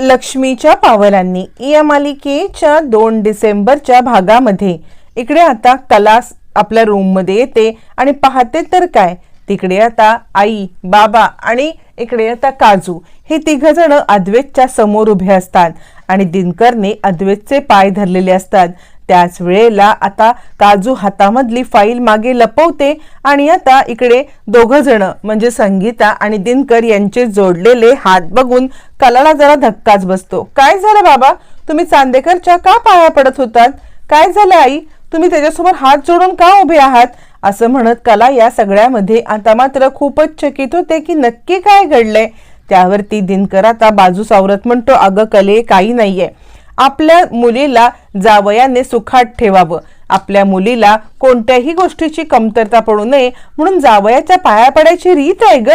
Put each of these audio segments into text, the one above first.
लक्ष्मीच्या पावलांनी. या मालिकेच्या दोन डिसेंबरच्या भागामध्ये. इकडे आता कला आपल्या रूममध्ये येते आणि पाहते तर काय? तिकडे आता आई बाबा आणि इकडे आता काजू. हे तिघंजणं अद्वेतच्या अद्वैतच्या समोर उभे असतात आणि दिनकरने अद्वैतचे पाय धरलेले असतात. त्याच वेळेला आता काजू हातामधली फाईल मागे लपवते आणि आता इकडे दोघ जण म्हणजे संगीता आणि दिनकर यांचे जोडलेले हात बघून कलाला जरा धक्काच बसतो. काय झालं बाबा? तुम्ही चांदेकरच्या का पाया पडत होतात? काय झालं आई? तुम्ही त्याच्यासमोर हात जोडून का उभे आहात? असं म्हणत कला या सगळ्यामध्ये आता मात्र खूपच चकित होते की नक्की काय घडलंय. त्यावरती दिनकर आता बाजू सावरत म्हणतो अगं कले काही नाहीये. आपल्या मुलीला जावयाने सुखात ठेवावं. आपल्या मुलीला कोणत्याही गोष्टीची कमतरता पडू नये म्हणून जावयाच्या पाया पडायची रीत आहे ग.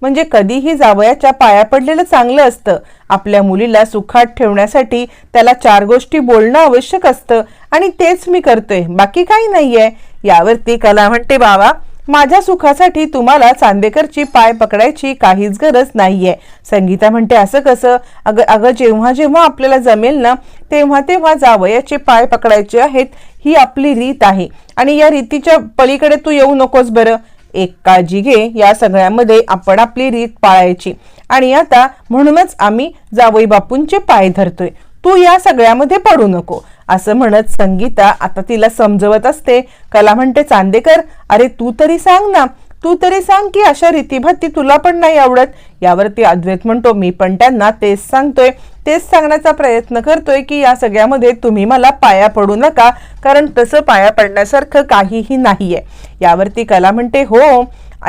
म्हणजे कधीही जावयाच्या पाया पडलेलं चांगलं असतं. आपल्या मुलीला सुखात ठेवण्यासाठी त्याला चार गोष्टी बोलणं आवश्यक असतं. आणि तेच मी करतोय. बाकी काही नाहीये. यावरती कला म्हणते बाबा माझ्या सुखासाठी तुम्हाला चांदेकरची पाय पकडायची काहीच गरज नाहीये. संगीता म्हणते असं कसं? अगं अगं जेव्हा जेव्हा आपल्याला जमेल ना तेव्हा तेव्हा जावयाचे पाय पकडायचे आहेत ही आपली रीत आहे. आणि या रीतीच्या पलीकडे तू येऊ नकोस बरं. एक काळजी घे या सगळ्यामध्ये आपण आपली रीत पाळायची. आणि आता म्हणूनच आम्ही जावई बापूंचे पाय धरतोय. तू या सगळ्यामध्ये पडू नको. असं म्हणत संगीता आता तिला समजवत असते. कला म्हणते चांदेकर अरे तू तरी सांग ना. तू तरी सांग की अशा रीतीभाती तुला पण नाही आवडत. यावरती अद्वैत म्हणतो मी पण त्यांना तेच सांगतोय. तेच सांगण्याचा प्रयत्न करतोय की या सगळ्यामध्ये तुम्ही मला पाया पडू नका. कारण तसं पाया पडण्यासारखं काहीही नाहीये. यावरती कला म्हणते हो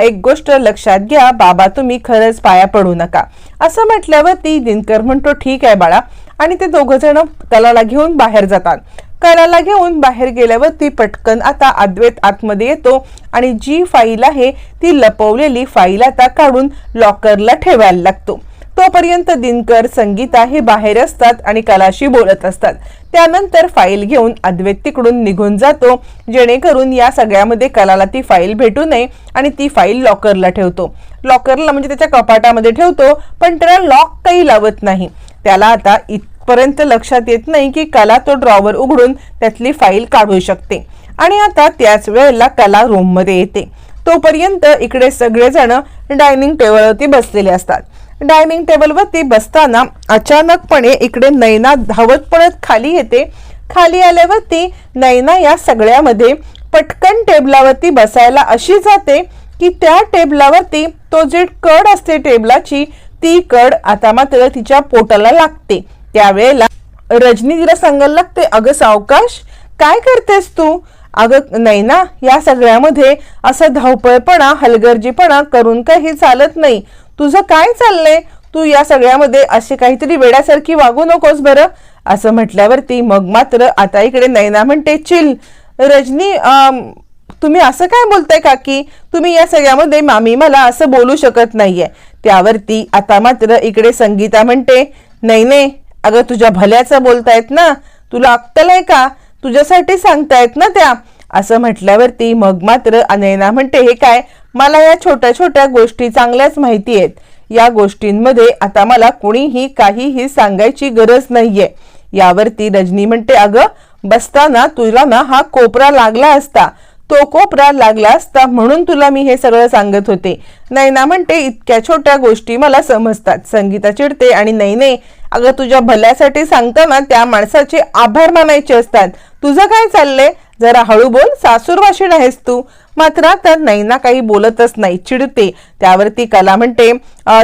एक गोष्ट लक्षात घ्या. बाबा तुम्ही खरंच पाया पडू नका. असं म्हटल्यावरती दिनकर म्हणतो ठीक आहे बाळा. आणि ते दोघ जण कलाला घेऊन बाहेर जातात. कलाला घेऊन बाहेर गेल्यावर ती पटकन आता अद्वैत आतमध्ये येतो आणि जी फाईल आहे ती लपवलेली फाईल आता काढून लॉकरला ठेवायला लागतो. तोपर्यंत दिनकर संगीता हे बाहेर असतात आणि कलाशी बोलत असतात. त्यानंतर फाईल घेऊन अद्वैत तिकडून निघून जातो जेणेकरून या सगळ्यामध्ये कलाला ती फाईल भेटू नये आणि ती फाईल लॉकरला ठेवतो. लॉकरला म्हणजे त्याच्या कपाटामध्ये ठेवतो पण त्याला लॉक काही लावत नाही. त्याला आता इथपर्यंत लक्षात येत नाही की कला तो ड्रॉवर उघडून त्यातली फाईल काढू शकते. आणि आता त्याच वेळेला कला रूममध्ये येते. तोपर्यंत इकडे सगळेजण डायनिंग टेबलवरती बसलेले असतात. डायनिंग टेबलवरती बसताना अचानकपणे इकडे नैना धावत पळत खाली येते. खाली आल्यावरती नैना या सगळ्यामध्ये पटकन टेबलावरती बसायला अशी जाते की त्या टेबलावरती तो जे कड असते टेबलाची ती कड आता मात्र तिच्या पोटाला लागते. त्यावेळेला रजनी तिला सांगायला लागते अगं सावकाश काय करतेस तू? अगं नाही ना या सगळ्यामध्ये असं धावपळपणा हलगर्जीपणा करून काही चालत नाही. तुझं काय चाललंय? तू या सगळ्यामध्ये असे काहीतरी वेड्यासारखी वागू नकोस बरं. असं म्हटल्यावरती मग मात्र आता इकडे नैना म्हणते चिल रजनी तुम्ही असं काय बोलताय काकी? तुम्ही या सगळ्यामध्ये मामी मला असं बोलू शकत नाहीये. त्यावरती आता मात्र इकडे संगीता म्हणते नाही नाही अगं तुझ्या भल्याचं बोलतायत ना तुला अक्कल आहे का? तुझ्यासाठी सांगतायत ना त्या. असं म्हटल्यावरती मग मात्र अनयना म्हणते हे काय? मला या छोट्या छोट्या गोष्टी चांगल्याच माहिती आहेत. या गोष्टींमध्ये आता मला कुणीही काहीही सांगायची गरज नाहीये. यावरती रजनी म्हणते अगं बसताना तुला ना हा कोपरा लागला असता. तो कोपरा लागला असता म्हणून तुला मी हे सगळं सांगत होते. नैना म्हणते इतक्या छोट्या गोष्टी मला समजतात. संगीता चिडते आणि नाही नाही अगं तुझ्या भल्यासाठी सांगताना त्या माणसाचे आभार मानायचे असतात. तुझं काय चाललंय? जरा हळू बोल सासूरवाशीण आहेस तू. मात्र आता नैना काही बोलतच नाही चिडते. त्यावरती कला म्हणते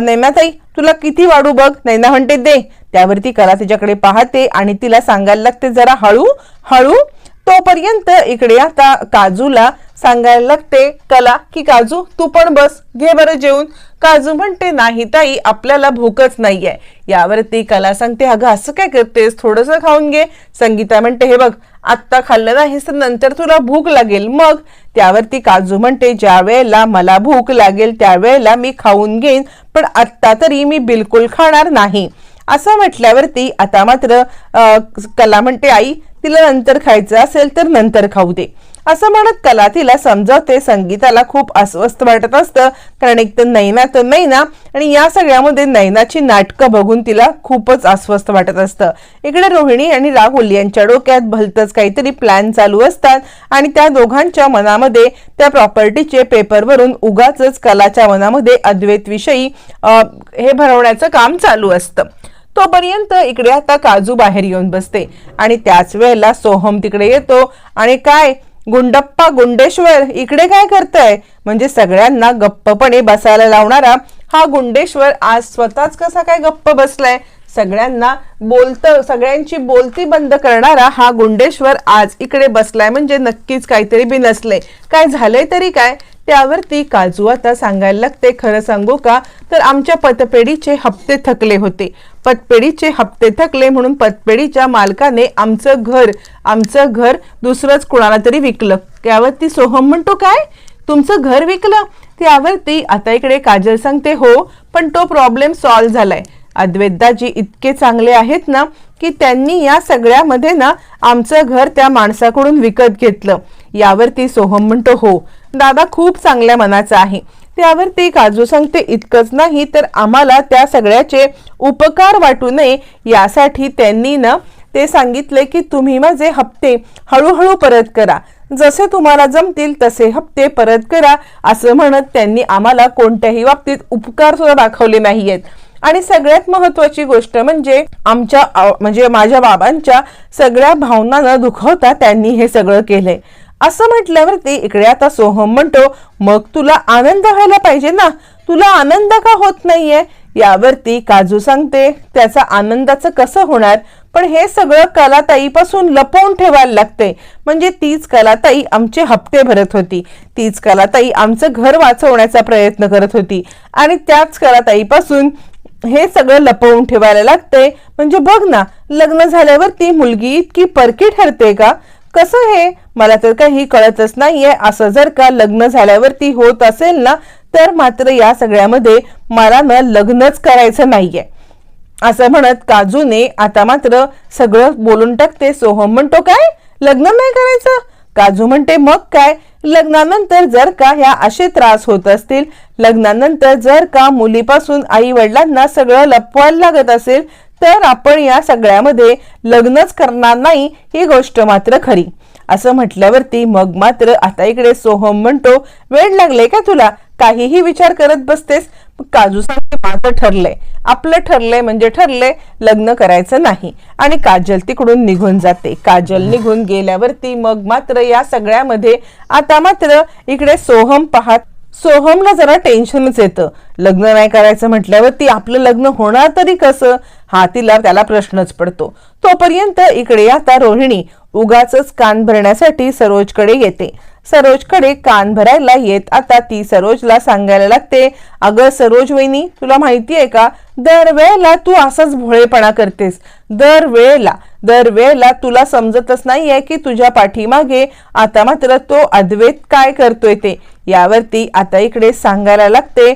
नैनाताई तुला किती वाढू बघ. नैना म्हणते दे. त्यावरती कला तिच्याकडे पाहते आणि तिला सांगायला लागते जरा हळू हळू. तोपर्यंत इकडे आता काजूला सांगायला लागते कला की काजू तू पण बस घे बरं जेवून. काजू म्हणते नाही ताई आपल्याला भूकच नाहीये. यावरती कला सांगते अगं असं काय करतेस? थोडंसं खाऊन घे. संगीता म्हणते हे बघ आत्ता खाल्लं नाहीस तर नंतर तुला भूक लागेल. मग त्यावरती काजू म्हणते ज्या वेळेला मला भूक लागेल त्यावेळेला मी खाऊन घेईन पण आत्ता तरी मी बिलकुल खाणार नाही. असं म्हटल्यावरती आता मात्र कला म्हणते आई तिला नंतर खायचं असेल तर नंतर खाऊ दे. असं म्हणत कला तिला समजावते संगीताला खूप अस्वस्थ वाटत असतं. कारण एक तर नैना तर नैना आणि या सगळ्यामध्ये नैनाची नाटकं बघून तिला खूपच अस्वस्थ वाटत असतं. इकडे रोहिणी आणि राहुल यांच्या डोक्यात भलतच काहीतरी प्लॅन चालू असतात आणि त्या दोघांच्या मनामध्ये त्या प्रॉपर्टीचे पेपरवरून उगाच कलाच्या मनामध्ये अद्वैत विषयी हे भरवण्याचं काम चालू असतं. तोपर्यंत इकडे आता काजू बाहेर येऊन बसते. आणि त्याच वेळेला सोहम तिकडे येतो. आणि काय? गुंडप्पा गुंडेश्वर इकडे काय करताय? म्हणजे सगळ्यांना गप्पपणे बसायला लावणारा हा गुंडेश्वर आज स्वतःच कसा काय गप्प बसलाय? सगळ्यांना बोलत सगळ्यांची बोलती बंद करणारा हा गुंडेश्वर आज इकडे बसलाय. म्हणजे नक्कीच काहीतरी बी नसले. काय झालंय तरी काय? त्यावरती काजू आता सांगायला लागते. खरं सांगू का? तर आमच्या पतपेढीचे हप्ते थकले होते. पतपेढीचे हप्ते थकले म्हणून पतपेढीच्या मालकाने आमचं घर आमचं घर दुसरंच कुणाला तरी विकलं. त्यावरती सोहम म्हणतो काय? तुमचं घर विकलं. त्यावरती आता इकडे काजल सांगते हो पण तो प्रॉब्लेम सॉल्व्ह झालाय. अद्वैतदाजी इतके चांगले आहेत ना की त्यांनी या सगळ्यामध्ये ना आमचं घर त्या माणसाकडून विकत घेतलं. यावरती सोहम म्हणतो हो दादा खूप चांगल्या मनाचा आहे. त्यावरती काजू सांगते इतकंच नाही तर आम्हाला त्या सगळ्याचे उपकार वाटू नये. यासाठी त्यांनी ना ते सांगितले की तुम्ही माझे हप्ते हळूहळू परत करा. जसे तुम्हाला जमतील तसे हप्ते परत करा असं म्हणत त्यांनी आम्हाला कोणत्याही बाबतीत उपकार सुद्धा दाखवले नाहीयेत. आणि सगळ्यात महत्वाची गोष्ट म्हणजे आमच्या म्हणजे माझ्या बाबांच्या सगळ्या भावनांना दुखवता त्यांनी हे सगळं केलंय. असं म्हटल्यावरती इकडे आता सोहम म्हणतो मग तुला आनंद व्हायला पाहिजे ना? तुला आनंद का होत नाहीये? यावरती काजू सांगते त्याचा आनंदाचं कसं होणार? पण हे सगळं कलाताईपासून लपवून ठेवायला लागते. म्हणजे तीच कलाताई आमचे हप्ते भरत होती. तीच कलाताई आमचं घर वाचवण्याचा प्रयत्न करत होती. आणि त्याच कलाताईपासून हे सगळं लपवून ठेवायला लागते. म्हणजे बघ ना लग्न झाल्यावरती मुलगी इतकी परकी ठरते का? कसं हे मला तर काही कळतच नाहीये. असं जर का लग्न झाल्यावरती होत असेल ना तर मात्र या सगळ्यामध्ये मला ना लग्नच करायचं नाहीये. असं म्हणत काजूने आता मात्र सगळं बोलून टाकते. सोहम म्हणतो काय? लग्न नाही करायचं? काजू म्हणते मग काय? लग्नानंतर जर का ह्या असे त्रास होत असतील लग्नानंतर जर का मुलीपासून आई वडिलांना सगळं लपवायला लागत असेल तर आपण या सगळ्यामध्ये लग्नच करणार नाही ही गोष्ट मात्र खरी. असं म्हटल्यावरती मग मात्र आता इकडे सोहम म्हणतो वेळ लागले का तुला? काहीही विचार करत बसतेस. काजू सांगते माझं ठरलंय. आपलं ठरलंय म्हणजे ठरलंय. लग्न करायचं नाही. आणि काजल तिकडून निघून जाते. काजल निघून गेल्यावरती मग मात्र या सगळ्यामध्ये आता मात्र इकडे सोहम पाहत सोहमला जरा टेन्शनच येतं. लग्न नाही करायचं म्हटल्यावर ती आपलं लग्न होणार तरी कसं? हा तिला त्याला प्रश्नच पडतो. तोपर्यंत इकडे आता रोहिणी उगाच कान भरण्यासाठी सरोजकडे येते. सरोजकडे कान भरायला येत आता ती सरोजला सांगायला लागते अगं सरोज वहिनी तुला माहिती आहे का? दरवेळेला तू असाच भोळेपणा करतेस. दरवेळेला दरवेळेला तुला समजतच नाहीये की तुझ्या पाठीमागे आता मात्र तो अद्वैत काय करतोय ते. यावरती आता इकडे सांगायला लागते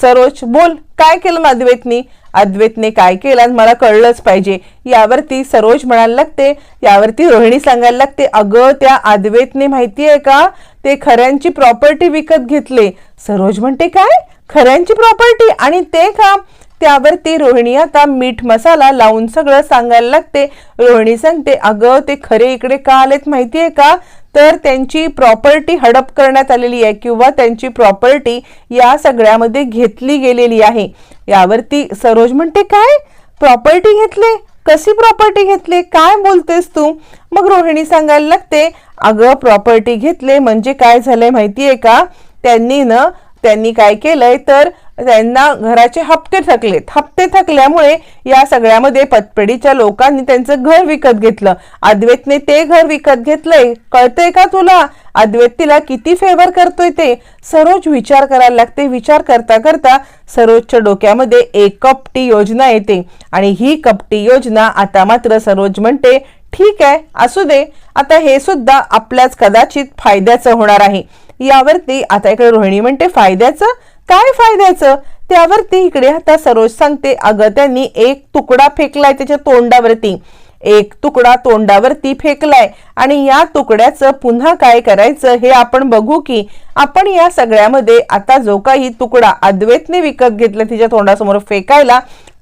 सरोज बोल काय केलं अद्वैतनी? अद्वैतने काय केलं? मला कळलंच पाहिजे. यावरती सरोज म्हणायला लागते यावरती रोहिणी सांगायला लागते अगं त्या अद्वैतने माहिती आहे का? ते खऱ्यांची प्रॉपर्टी विकत घेतले. सरोज म्हणते काय? खऱ्यांची प्रॉपर्टी आणि ते का? त्यावरती रोहिणी आता मीठ मसाला लावून सगळं सांगायला लागते. रोहिणी सांगते अगं ते खरे इकडे का आलेत माहिती आहे का? तर त्यांची प्रॉपर्टी हडप करण्यात आलेली आहे किंवा त्यांची प्रॉपर्टी या सगळ्यामध्ये घेतली गेलेली आहे. यावरती सरोज म्हणते काय? प्रॉपर्टी घेतले? कशी प्रॉपर्टी घेतली? काय बोलतेस तू? मग रोहिणी सांगायला लागते अगं प्रॉपर्टी घेतले म्हणजे काय झालंय माहितीये का? त्यांनी ना त्यांनी काय केलंय? तर त्यांना घराचे हप्ते थकलेत. हप्ते थकल्यामुळे या सगळ्यामध्ये पतपेढीच्या लोकांनी त्यांचं घर विकत घेतलं. अद्वैतने ते घर विकत घेतलंय. कळतंय का तुला? अद्वैत तिला किती फेवर करतोय ते? सरोज विचार करायला लागते. विचार करता करता सरोजच्या डोक्यामध्ये एक कपटी योजना येते. आणि ही कपटी योजना आता मात्र सरोज म्हणते ठीक आहे असू दे. आता हे सुद्धा आपल्याच कदाचित फायद्याचं होणार आहे. यावरती आता इकडे रोहिणी म्हणते फायद्याचं? काय फायद्याचं? त्यावरती इकडे आता सरोज सांगते अगं त्यांनी एक तुकडा फेकलाय त्याच्या तोंडावरती. एक तुकडा तोंडावरती फेकलाय. आणि या तुकड्याचं पुन्हा काय करायचं हे आपण बघू की आपण या सगळ्यामध्ये आता जो काही तुकडा अद्वैतने विकत घेतला तिच्या तोंडासमोर फेकायला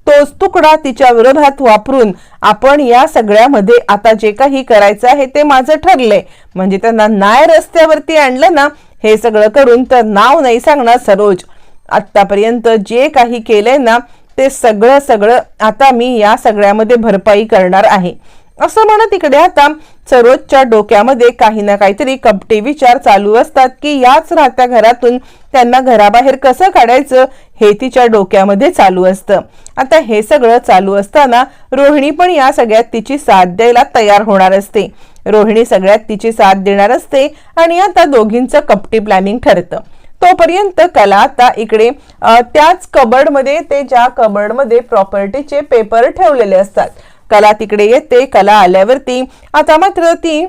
तोच तुकडा तिच्या विरोधात वापरून आपण या सगळ्यामध्ये आता जे काही करायचं आहे ते माझं ठरलंय. म्हणजे त्यांना नाय रस्त्यावरती आणलं ना हे सगळं करून तर नाव नाही सांगणार सरोज. आतापर्यंत जे काही केलंय ना ते सगळं सगळं आता मी या सगळ्यामध्ये भरपाई करणार आहे. असं म्हणत इकडे आता सरोजच्या डोक्यामध्ये काही ना काहीतरी कपटे विचार चालू असतात की याच राहत्या घरातून त्यांना घराबाहेर कसं काढायचं हे तिच्या डोक्यामध्ये चालू असतं. आता हे सगळं चालू असताना रोहिणी पण या सगळ्यात तिची साथ द्यायला तयार होणार असते. रोहिणी सगळ्यात तिची साथ देणार असते आणि आता दोघींचं कपटी प्लॅनिंग ठरतं. तोपर्यंत कला आता इकडे त्याच कबर्डमध्ये ते ज्या कबर्डमध्ये प्रॉपर्टीचे पेपर ठेवलेले असतात. कला तिकडे येते कला आल्यावरती. आता मात्र ती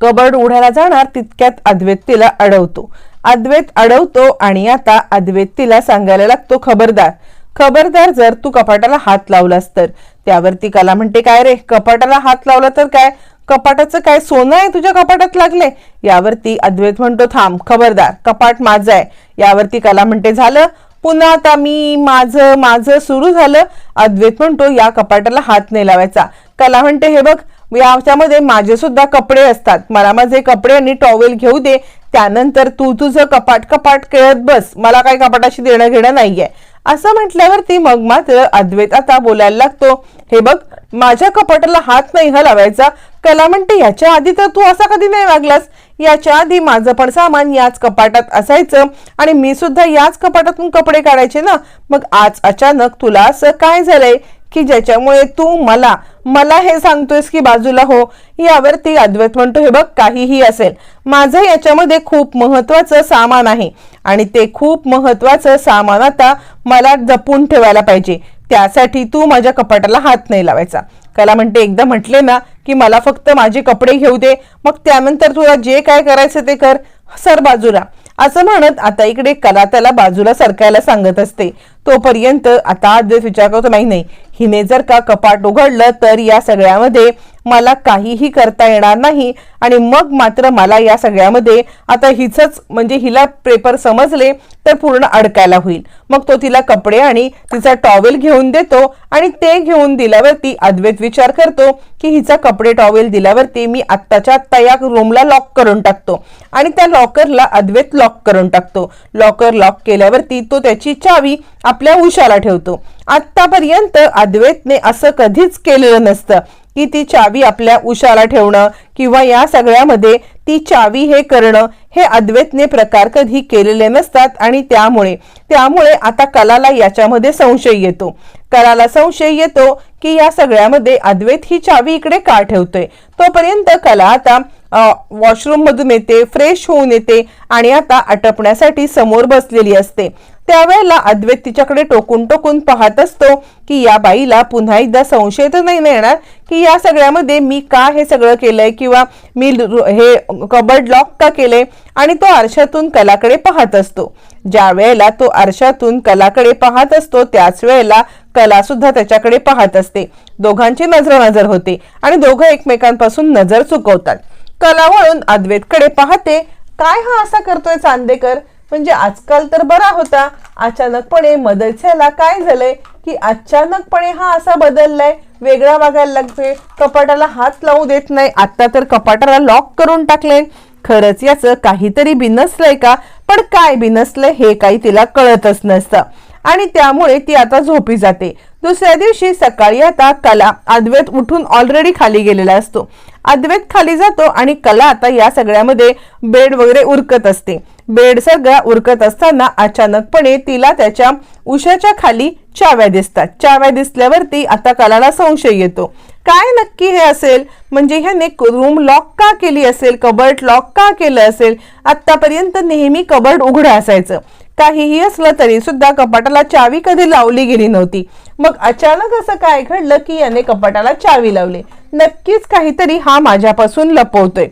कबर्ड उघडायला जाणार तितक्यात अद्वैत तिला अडवतो. अद्वैत अडवतो आणि आता अद्वैत तिला सांगायला लागतो खबरदार खबरदार जर तू कपाटाला हात लावलास तर. त्यावरती कला म्हणते काय रे कपाटाला हात लावला तर काय? कपाटाचं काय सोनं आहे तुझ्या कपाटात लागले यावरती अद्वैत म्हणतो थांब खबरदार कपाट माझं आहे. यावरती कला म्हणते झालं पुन्हा आता मी माझं माझं सुरू झालं. अद्वैत म्हणतो या कपाटाला हात नाही लावायचा. कला म्हणते हे बघ याच्यामध्ये माझे सुद्धा कपडे असतात. मला माझे कपडे आणि टॉवेल घेऊ दे. त्यानंतर तू तुझं कपाट कपाट खेळत बस. मला काही कपाटाशी देणं घेणं नाहीये. असं म्हटल्यावरती मग मात्र अद्वैत आता बोलायला लागतो हे बघ माझ्या कपाटाला हात नाही हा लावायचा. कला म्हणते याच्या आधी तर तू असा कधी नाही वागलास. याच्या आधी माझं पण सामान याच कपाटात असायचं आणि मी सुद्धा याच कपाटातून कपडे काढायचे ना. मग आज अचानक तुला असं काय झालंय की ज्याच्यामुळे तू मला मला हे सांगतोयस की बाजूला हो यावरती अद्वैत म्हणतो हे बघ काहीही असेल. माझं याच्यामध्ये खूप महत्वाचं सामान आहे आणि ते खूप महत्वाचं सामान आता मला जपून ठेवायला पाहिजे. त्यासाठी तू माझ्या कपाटाला हात नाही लावायचा. कला म्हणते एकदा म्हटले ना की मला फक्त माझे कपडे घेऊ दे मग त्यानंतर तुला जे काय करायचं ते कर. सर बाजूला. असं म्हणत आता इकडे कला त्याला बाजूला सरकायला सांगत असते. तोपर्यंत आता अद्वैत विचार करतो नाही नाही हिने जर का कपाट उघडलं तर या सगळ्यामध्ये मला काहीही करता येणार नाही आणि मग मात्र मला या सगळ्यामध्ये आता हिचंच म्हणजे हिला पेपर समजले तर पूर्ण अडकायला होईल. मग तो तिला कपडे आणि तिचा टॉवेल घेऊन देतो आणि ते घेऊन दिल्यावरती अद्वैत विचार करतो की हिचा कपडे टॉवेल दिल्यावरती मी आत्ताच्या आत्ता या रूमला लॉक करून टाकतो आणि त्या लॉकरला अद्वैत लॉक करून टाकतो. लॉकर लॉक केल्यावरती तो त्याची चावी आपल्या उशाला ठेवतो. आतापर्यंत अद्वैतने असं कधीच केलेलं नसतं की ती चावी आपल्या उशाला ठेवणं किंवा या सगळ्यामध्ये ती चावी हे करणं हे अद्वैतने प्रकार कधी केलेले नसतात आणि त्यामुळे त्यामुळे आता कलाला याच्यामध्ये संशय येतो. कलाला संशय येतो की या सगळ्यामध्ये अद्वैत ही चावी इकडे का ठेवतोय? तोपर्यंत कला आता वॉशरूम मधून येते फ्रेश होऊन येते आणि आता आटपण्यासाठी समोर बसलेली असते. त्यावेळेला अद्वैत तिच्याकडे टोकून टोकून पाहत असतो की या बाईला पुन्हा एकदा संशय तर नाही येणार की या सगळ्यामध्ये मी का हे सगळं केलंय किंवा मी हे कबर्ड लॉक का केलंय? आणि तो आरशातून कलाकडे पाहत असतो. ज्या वेळेला तो आरशातून कलाकडे पाहत असतो त्याच वेळेला कला सुद्धा त्याच्याकडे पाहत असते. दोघांची नजर नजर होते आणि दोघं एकमेकांपासून नजर चुकवतात. कला वळून अद्वैतकडे पाहते काय हा असा करतोय चांदेकर? म्हणजे आजकाल तर बरा होता. अचानकपणे मदरच्याला काय झालंय की अचानकपणे हा असा बदललाय. वेगळा वागायला लागतोय. कपाटाला हात लावू देत नाही. आता तर कपाटाला लॉक करून टाकले खरंच याचं काहीतरी बिनसलंय का? पण काय बिनसलंय हे काही तिला कळतच नसतं. आणि त्यामुळे ती आता झोपी जाते. दुसऱ्या दिवशी सकाळी आता कला अद्वैत उठून ऑलरेडी खाली गेलेला असतो. अद्वैत खाली जातो आणि कला आता या सगळ्यामध्ये बेड वगैरे उरकत असते. बेड सगळा उरकत असताना अचानकपणे तिला त्याच्या उशाच्या खाली चाव्या दिसतात. चाव्या दिसल्यावरती आता कलाला संशय येतो. काय नक्की हे असेल? म्हणजे ह्याने रूम लॉक का केली असेल? कबर्ड लॉक का केलं असेल? आतापर्यंत नेहमी कबर्ड उघडं असायचं. काहीही असलं तरी सुद्धा कपाटाला चावी कधी लावली गेली नव्हती. मग अचानक असं काय घडलं की याने कपाटाला चावी लावली? नक्कीच काहीतरी हा माझ्यापासून लपवतोय.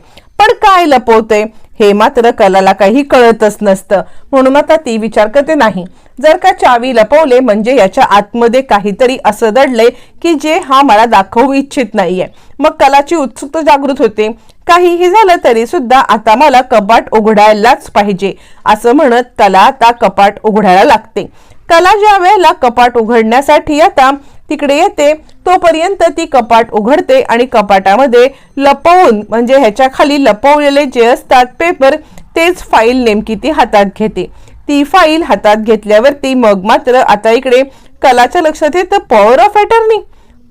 पण काय लपवते? हे मात्र कलाला काही कळतच नसतं. म्हणून आता ती विचार करते नाही. जर का चावी लपवले म्हणजे याच्या आतमध्ये काहीतरी असं दडलंय की जे हा मला दाखवू इच्छित नाहीये. मग कलाची उत्सुकता जागृत होते. काहीही झालं तरी सुद्धा आता मला कपाट उघडायलाच पाहिजे असं म्हणत कला आता कपाट उघडायला लागते. कला ज्या वेळेला कपाट उघडण्यासाठी आता तिकडे येते तोपर्यंत ती कपाट उघडते आणि कपाटामध्ये लपवून म्हणजे ह्याच्या खाली लपवलेले जे असतात पेपर तेच फाईल नेमकी ती हातात घेते. ती फाईल हातात घेतल्यावरती मग मात्र आता इकडे कलाच्या लक्षात येतं power of attorney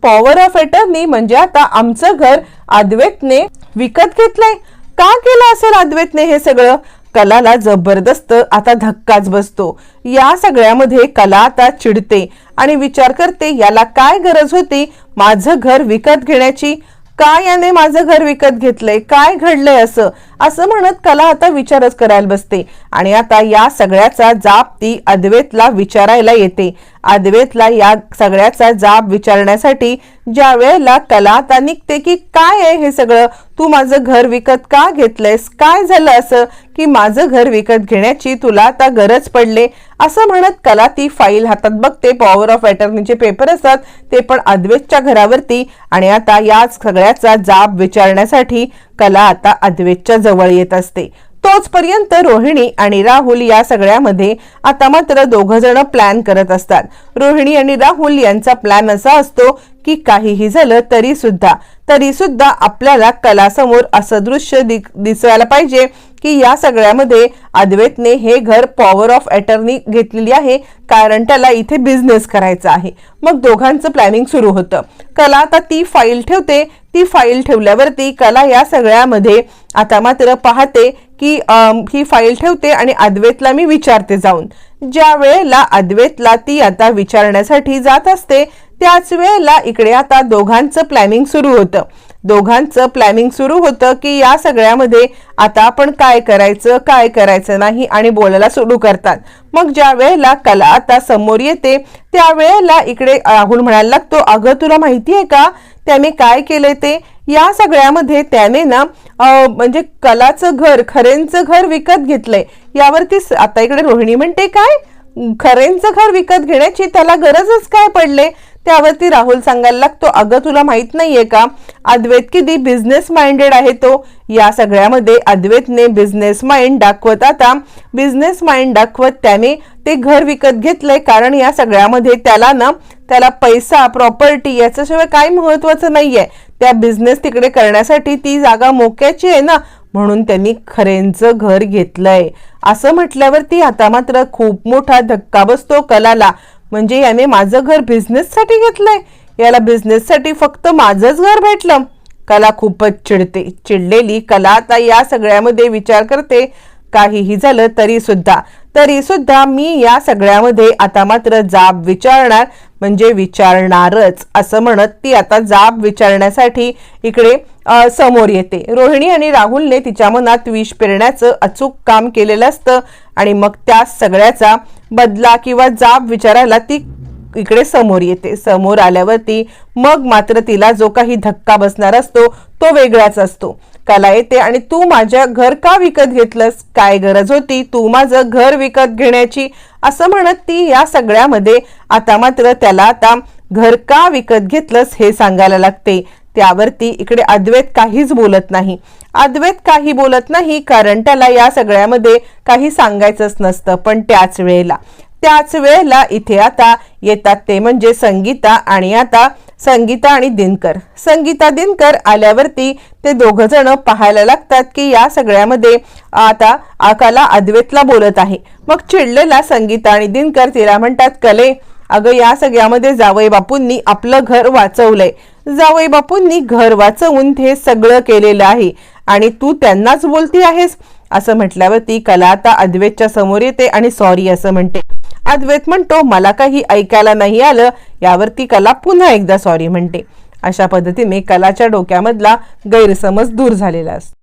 power of attorney म्हणजे आता आमचं घर अद्वैतने विकत घेतलंय. का केलं असेल अद्वैतने हे सगळं? कलाला जबरदस्त आता धक्काच बसतो. या सगळ्यामध्ये कला आता चिडते आणि विचार करते याला काय गरज होती माझं घर विकत घेण्याची? का याने माझं घर विकत घेतलंय? काय घडलंय असं? असं म्हणत कला आता विचारच करायला बसते. आणि आता या सगळ्याचा जाप ती अद्वैतला विचारायला येते. अद्वैतला या सगळ्याचा जाब विचारण्यासाठी ज्या वेळेला कला आता निघते की काय आहे हे सगळं? तू माझं घर विकत का घेतलंयस? काय झालं असं? की माझं घर विकत घेण्याची तुला आता गरज पडले? असं म्हणत कला ती फाईल हातात बघते. पॉवर ऑफ अटर्नीचे पेपर असतात. ते पण अद्वैतच्या घरावरती. आणि आता या सगळ्याचा जाब विचारण्यासाठी कला आता अद्वैतच्या जवळ येत असते. तोचपर्यंत रोहिणी आणि राहुल या सगळ्यामध्ये आता मात्र दोघं जण प्लॅन करत असतात. रोहिणी आणि राहुल यांचा प्लॅन असा असतो की काहीही झालं तरी सुद्धा तरी सुद्धा आपल्याला कलासमोर असं दृश्य दिसायला पाहिजे की या सगळ्यामध्ये अद्वैतने हे घर पॉवर ऑफ अटर्नी घेतलेली आहे कारण त्याला इथे बिझनेस करायचा आहे. मग दोघांचं प्लॅनिंग सुरू होतं. कला आता ती फाईल ठेवते ती फाईल ठेवल्यावरती कला या सगळ्यामध्ये आता मात्र पाहते की ही फाईल ठेवते आणि अद्वैतला मी विचारते जाऊन. ज्या वेळेला अद्वैतला ती आता विचारण्यासाठी जात असते त्याच वेळेला इकडे आता दोघांचं प्लॅनिंग सुरू होतं. दोघांचं प्लॅनिंग सुरू होतं की या सगळ्यामध्ये आता आपण काय करायचं काय करायचं नाही आणि बोलायला सुरू करतात. मग ज्या वेळेला कला आता समोर येते त्यावेळेला इकडे राहुल म्हणायला लागतो अगं तुला माहिती आहे का? त्याने काय केलंय ते? या सगळ्यामध्ये त्याने ना म्हणजे कलाचं घर खरेंचं घर विकत घेतलंय. यावरती आता इकडे रोहिणी म्हणते काय? खरेंचं घर विकत घेण्याची त्याला गरजच काय पडले? त्यावरती राहुल सांगायला लागतो अगं तुला माहीत नाहीये का अद्वैत किती बिझनेस माइंडेड आहे तो? या सगळ्यामध्ये अद्वैतने बिझनेस माइंड दाखवत आता बिझनेस माइंड दाखवत त्याने ते घर विकत घेतलंय. कारण या सगळ्यामध्ये त्याला ना त्याला पैसा प्रॉपर्टी याच्याशिवाय काही महत्वाचं नाहीये. त्या बिझनेस तिकडे करण्यासाठी ती जागा मोक्याची आहे ना म्हणून त्यांनी खरेंचं घर घेतलंय. असं म्हटल्यावरती आता मात्र खूप मोठा धक्का बसतो कलाला. म्हणजे याने माझं घर बिझनेससाठी घेतलंय. याला बिझनेससाठी फक्त माझंच घर भेटलं. कला खूपच चिडते. चिडलेली कला आता या सगळ्यामध्ये विचार करते. काहीही झालं तरी सुद्धा. तरी सुद्धा मी या सगळ्यामध्ये आता मात्र जाब विचारणार म्हणजे विचारणारच असं म्हणत ती आता जाब विचारण्यासाठी इकडे समोर येते. रोहिणी आणि राहुलने तिच्या मनात विष पेरण्याचं अचूक काम केलेलं असतं आणि मग त्या सगळ्याचा बदला किंवा जाब विचारायला ती इकडे समोर येते. समोर आल्यावरती मग मात्र तिला जो काही धक्का बसणार असतो तो वेगळाच असतो. कला येते आणि तू माझ्या घर का विकत घेतलंस? काय गरज होती? तू माझं घर विकत घेण्याची? असं म्हणत ती या सगळ्यामध्ये आता मात्र त्याला आता घर का विकत घेतलंस हे सांगायला लागते. त्यावरती इकडे अद्वैत काहीच बोलत नाही. अद्वैत काही बोलत नाही कारण त्याला या सगळ्यामध्ये काही सांगायचंच नसतं पण त्याच वेळेला. त्याच वेळेला इथे आता येतात ते म्हणजे संगीता आणि आता संगीता आणि दिनकर. संगीता दिनकर आल्यावरती ते दोघं जण पाहायला लागतात की या सगळ्यामध्ये आता आकाला अद्वैतला बोलत आहे. मग चिडलेला संगीता आणि दिनकर तिला म्हणतात कले अगं या सगळ्यामध्ये जावई बापूंनी आपलं घर वाचवलंय. जावई बापूंनी घर वाचवून हे सगळं केलेलं आहे आणि तू त्यांनाच बोलती आहेस? असं म्हटल्यावरती कला आता अद्वैतच्या समोर येते आणि सॉरी असं म्हणते. अद्वैत म्हणतो मला काही ऐकायला नाही आलं यावर ती कला पुन्हा एकदा सॉरी म्हणते. अशा पद्धतीने कलाच्या डोक्यामधला गैरसमज दूर झालेला असतो.